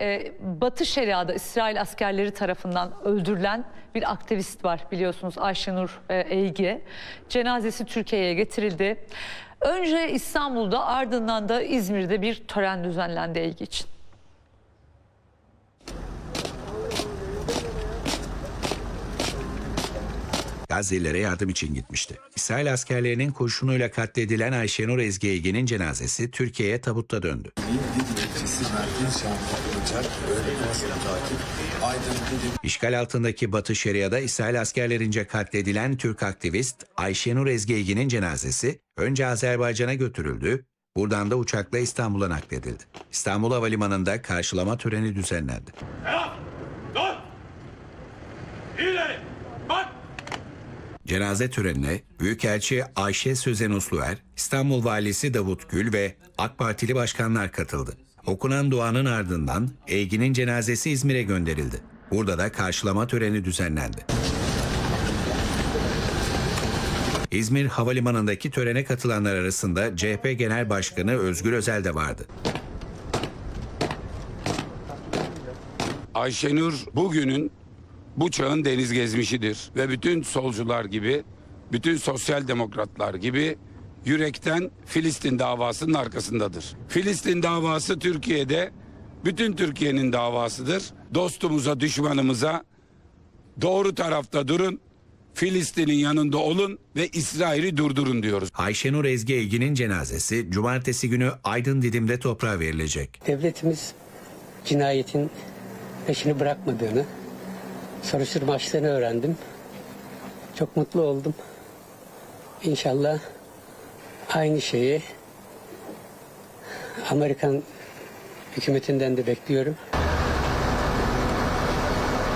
e, Batı Şeria'da İsrail askerleri tarafından öldürülen bir aktivist var biliyorsunuz Ayşenur e, Eygi. Cenazesi Türkiye'ye getirildi. Önce İstanbul'da ardından da İzmir'de bir tören düzenlendi Eygi için. Gazelilere yardım için gitmişti. İsrail askerlerinin kurşunuyla katledilen Ayşenur Ezgi Ege'nin cenazesi Türkiye'ye tabutta döndü. İşgal altındaki Batı Şeria'da İsrail askerlerince katledilen Türk aktivist Ayşenur Ezgi Ege'nin cenazesi önce Azerbaycan'a götürüldü, buradan da uçakla İstanbul'a nakledildi. İstanbul Havalimanı'nda karşılama töreni düzenlendi. Ferhat! Dur! İleri! Cenaze törenine Büyükelçi Ayşe Sözen Usluer, İstanbul Valisi Davut Gül ve AK Partili başkanlar katıldı. Okunan duanın ardından Eygi'nin cenazesi İzmir'e gönderildi. Burada da karşılama töreni düzenlendi. İzmir Havalimanı'ndaki törene katılanlar arasında CHP Genel Başkanı Özgür Özel de vardı. Ayşenur bugünün bu çağın deniz gezmişidir ve bütün solcular gibi, bütün sosyal demokratlar gibi yürekten Filistin davasının arkasındadır. Filistin davası Türkiye'de bütün Türkiye'nin davasıdır. Dostumuza, düşmanımıza doğru tarafta durun, Filistin'in yanında olun ve İsrail'i durdurun diyoruz. Ayşenur Ezgi Eygi'nin cenazesi cumartesi günü Aydın Didim'de toprağa verilecek. devletimiz cinayetin peşini bırakmadığını, soruşturma açtığını öğrendim. Çok mutlu oldum. İnşallah aynı şeyi Amerikan hükümetinden de bekliyorum.